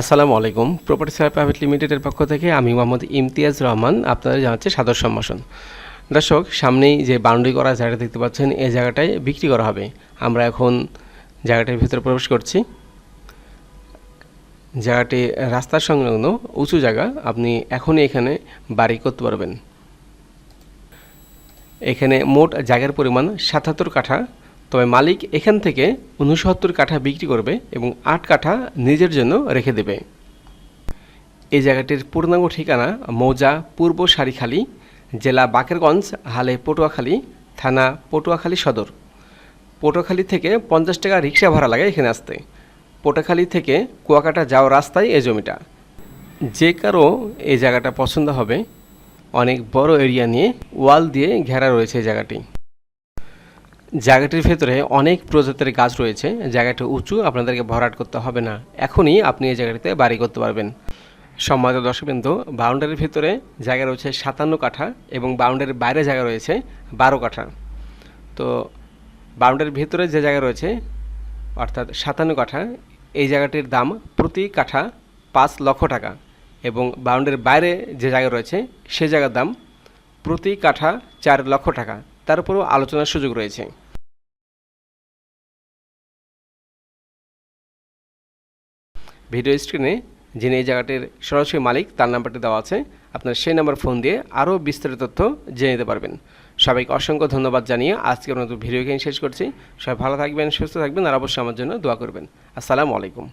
আসসালামু আলাইকুম। Property seller private লিমিটেডের পক্ষ থেকে আমি মোহাম্মদ ইমতিয়াজ রহমান আপনাদের জানাচ্ছি সাদর সম্ভাষণ। দর্শক, সামনেই যে বাউন্ডারি করা জায়গাটা দেখতে পাচ্ছেন, এই জায়গাটায় বিক্রি করা হবে। আমরা এখন জায়গাটির ভিতরে প্রবেশ করছি। জায়গাটি রাস্তার সংলগ্ন, উঁচু জায়গা। আপনি এখনই এখানে বাড়ি করতে পারবেন। এখানে মোট জায়গার পরিমাণ সাতাত্তর কাঠা। তবে মালিক এখান থেকে উনসত্তর কাঠা বিক্রি করবে এবং আট কাঠা নিজের জন্য রেখে দেবে। এই জায়গাটির পূর্ণাঙ্গ ঠিকানা মৌজা পূর্ব সারিখালী, জেলা বাকেরগঞ্জ, হালে পটুয়াখালী, থানা পটুয়াখালী সদর। পটুয়াখালী থেকে পঞ্চাশ টাকা রিক্সা ভাড়া লাগে এখানে আসতে। পটুয়াখালী থেকে কুয়াকাটা যাওয়ার রাস্তায় এই জমিটা। যে কারও এই জায়গাটা পছন্দ হবে, অনেক বড় এরিয়া নিয়ে ওয়াল দিয়ে ঘেরা রয়েছে এই জায়গাটি। জায়গাটির ভেতরে অনেক প্রজাতির গাছ রয়েছে। জায়গাটা উঁচু, আপনাদেরকে ভরাট করতে হবে না। এখনই আপনি এই জায়গাটিতে বাড়ি করতে পারবেন। সম্মানিত দর্শকবৃন্দ, বাউন্ডারির ভিতরে জায়গা রয়েছে সাতান্ন কাঠা এবং বাউন্ডারির বাইরে জায়গা রয়েছে বারো কাঠা। তো বাউন্ডারির ভেতরে যে জায়গা রয়েছে, অর্থাৎ সাতান্ন কাঠা, এই জায়গাটির দাম প্রতি কাঠা পাঁচ লক্ষ টাকা এবং বাউন্ডারির বাইরে যে জায়গা রয়েছে, সে জায়গার দাম প্রতি কাঠা চার লক্ষ টাকা। তার উপরও আলোচনার সুযোগ রয়েছে। ভিডিও স্ক্রিনে যিনি এই জায়গাটির সরাসরি মালিক, তার নাম্বারটি দেওয়া আছে। আপনার সেই নাম্বার ফোন দিয়ে আরও বিস্তারিত তথ্য জেনে নিতে পারবেন। সবাইকে অসংখ্য ধন্যবাদ জানিয়ে আজকে আপনার ভিডিও গেম শেষ করছি। সবাই ভালো থাকবেন, সুস্থ থাকবেন, আর অবশ্যই আমার জন্য দোয়া করবেন। আসসালামু আলাইকুম।